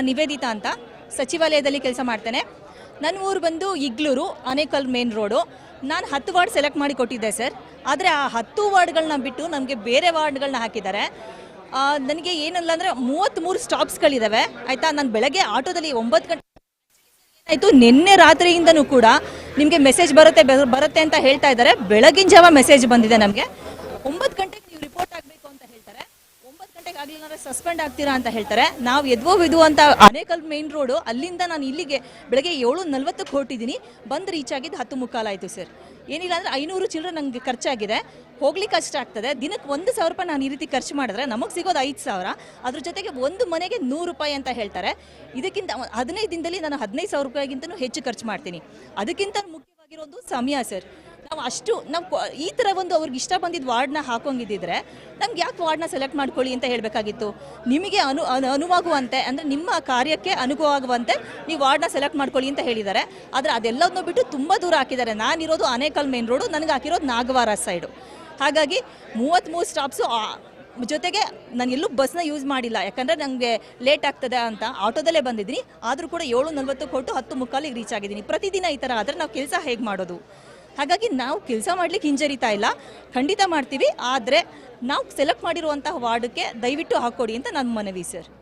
ನಾನು ನಿವೇದಿತಾ ಅಂತ ಸಚಿವಾಲಯದಲ್ಲಿ ಕೆಲಸ ಮಾಡ್ತೇನೆ. ನನ್ನ ಊರು ಬಂದು ಇಗ್ಲೂರು, ಆನೇಕಲ್ ಮೇನ್ ರೋಡು ನಾನು ಹತ್ತು ವಾರ್ಡ್ ಸೆಲೆಕ್ಟ್ ಮಾಡಿ ಕೊಟ್ಟಿದ್ದೆ ಸರ್. ಆದರೆ ಆ ಹತ್ತು ವಾರ್ಡ್ಗಳನ್ನ ಬಿಟ್ಟು ನಮಗೆ ಬೇರೆ ವಾರ್ಡ್ಗಳನ್ನ ಹಾಕಿದ್ದಾರೆ. ನನಗೆ ಏನಲ್ಲ ಅಂದರೆ ಮೂವತ್ತ್ಮೂರು ಸ್ಟಾಪ್ಸ್ಗಳಿದ್ದಾವೆ ಆಯಿತಾ? ನಾನು ಬೆಳಗ್ಗೆ ಆಟೋದಲ್ಲಿ ಒಂಬತ್ತು ಗಂಟೆ ಆಯಿತು ನಿನ್ನೆ ರಾತ್ರಿಯಿಂದನೂ ಕೂಡ ನಿಮಗೆ ಮೆಸೇಜ್ ಬರುತ್ತೆ ಬರುತ್ತೆ ಅಂತ ಹೇಳ್ತಾ ಇದ್ದಾರೆ. ಬೆಳಗಿನ ಜಾವ ಮೆಸೇಜ್ ಬಂದಿದೆ ನಮಗೆ. ಒಂಬತ್ತು ಗಂಟೆಗೆ ನೀವು ರಿಪೋರ್ಟ್ ಆಗಬೇಕು ಅಂತ ಹೇಳ್ತಾರೆ ಒಂಬತ್ತು ಗಂಟೆಗೆ ಆಗಲಿಲ್ಲ ಸಸ್ಪೆಂಡ್ ಆಗ್ತೀರಾ ಅಂತ ಹೇಳ್ತಾರೆ. ನಾವು ಎದ್ವೋ ವಿದು ಅಂತ ಅನೇಕಲ್ ಮೇನ್ ರೋಡು ಅಲ್ಲಿಂದ ನಾನು ಇಲ್ಲಿಗೆ ಬೆಳಗ್ಗೆ ಏಳು ನಲ್ವತ್ತಕ್ಕೆ ಹೊರಟಿದ್ದೀನಿ. ಬಂದು ರೀಚ್ ಆಗಿದ್ದು ಹತ್ತು ಮುಕ್ಕಾಲಾಯಿತು ಸರ್ ಏನಿಲ್ಲ ಅಂದರೆ ಐನೂರು ಚಿಲ್ಲರೆ ನನಗೆ ಖರ್ಚಾಗಿದೆ ಹೋಗ್ಲಿಕ್ಕೆ ಕಷ್ಟ ಆಗ್ತದೆ. ದಿನಕ್ಕೆ ಒಂದು ಸಾವಿರ ರೂಪಾಯಿ ನಾನು ಈ ರೀತಿ ಖರ್ಚು ಮಾಡಿದ್ರೆ ನಮಗೆ ಸಿಗೋದು ಐದು ಸಾವಿರ. ಅದ್ರ ಜೊತೆಗೆ ಒಂದು ಮನೆಗೆ ನೂರು ರೂಪಾಯಿ ಅಂತ ಹೇಳ್ತಾರೆ. ಇದಕ್ಕಿಂತ ಹದಿನೈದು ದಿನದಲ್ಲಿ ನಾನು ಹದಿನೈದು ಸಾವಿರ ರೂಪಾಯಿಗಿಂತನೂ ಹೆಚ್ಚು ಖರ್ಚು ಮಾಡ್ತೀನಿ. ಅದಕ್ಕಿಂತ ಮುಖ್ಯವಾಗಿರೋದು ಸಮಯ ಸರ್ ನಾವು ಅಷ್ಟು ನಾವು ಈ ಥರ ಒಂದು ಅವ್ರಿಗೆ ಇಷ್ಟ ಬಂದಿದ್ದ ವಾರ್ಡ್ನ ಹಾಕೊಂಗಿದ್ದಿದ್ರೆ ನಮ್ಗೆ ಯಾಕೆ ವಾರ್ಡ್ನ ಸೆಲೆಕ್ಟ್ ಮಾಡ್ಕೊಳ್ಳಿ ಅಂತ ಹೇಳಬೇಕಾಗಿತ್ತು. ನಿಮಗೆ ಅನು ಅನು- ಅನುವಾಗುವಂತೆ, ಅಂದರೆ ನಿಮ್ಮ ಕಾರ್ಯಕ್ಕೆ ಅನುಗುವಾಗುವಂತೆ ನೀವು ವಾರ್ಡ್ನ ಸೆಲೆಕ್ಟ್ ಮಾಡ್ಕೊಳ್ಳಿ ಅಂತ ಹೇಳಿದ್ದಾರೆ. ಆದರೆ ಅದೆಲ್ಲದನ್ನೂ ಬಿಟ್ಟು ತುಂಬ ದೂರ ಹಾಕಿದ್ದಾರೆ. ನಾನಿರೋದು ಆನೇಕಲ್ ಮೇನ್ ರೋಡು ನನಗೆ ಹಾಕಿರೋದು ನಾಗವಾರ ಸೈಡು ಹಾಗಾಗಿ ಮೂವತ್ತ್ಮೂರು ಸ್ಟಾಪ್ಸು ಜೊತೆಗೆ ನಾನು ಎಲ್ಲೂ ಬಸ್ನ ಯೂಸ್ ಮಾಡಿಲ್ಲ. ಯಾಕಂದರೆ ನನಗೆ ಲೇಟ್ ಆಗ್ತದೆ ಅಂತ ಆಟೋದಲ್ಲೇ ಬಂದಿದ್ದೀನಿ. ಆದರೂ ಕೂಡ ಏಳು ನಲ್ವತ್ತು ಕೊಟ್ಟು ಹತ್ತು ಮುಕ್ಕಾಲಿಗೆ ರೀಚ್ ಆಗಿದ್ದೀನಿ. ಪ್ರತಿದಿನ ಈ ಥರ ಆದರೆ ನಾವು ಕೆಲಸ ಹೇಗೆ ಮಾಡೋದು? ಹಾಗಾಗಿ ನಾವು ಕೆಲಸ ಮಾಡ್ಲಿಕ್ಕೆ ಹಿಂಜರಿತಾ ಇಲ್ಲ. ಖಂಡಿತ ಮಾಡ್ತೀವಿ. ಆದರೆ ನಾವು ಸೆಲೆಕ್ಟ್ ಮಾಡಿರುವಂತಹ ವಾರ್ಡ್ಗೆ ದಯವಿಟ್ಟು ಹಾಕೊಡಿ ಅಂತ ನನ್ನ ಮನವಿ ಸರ್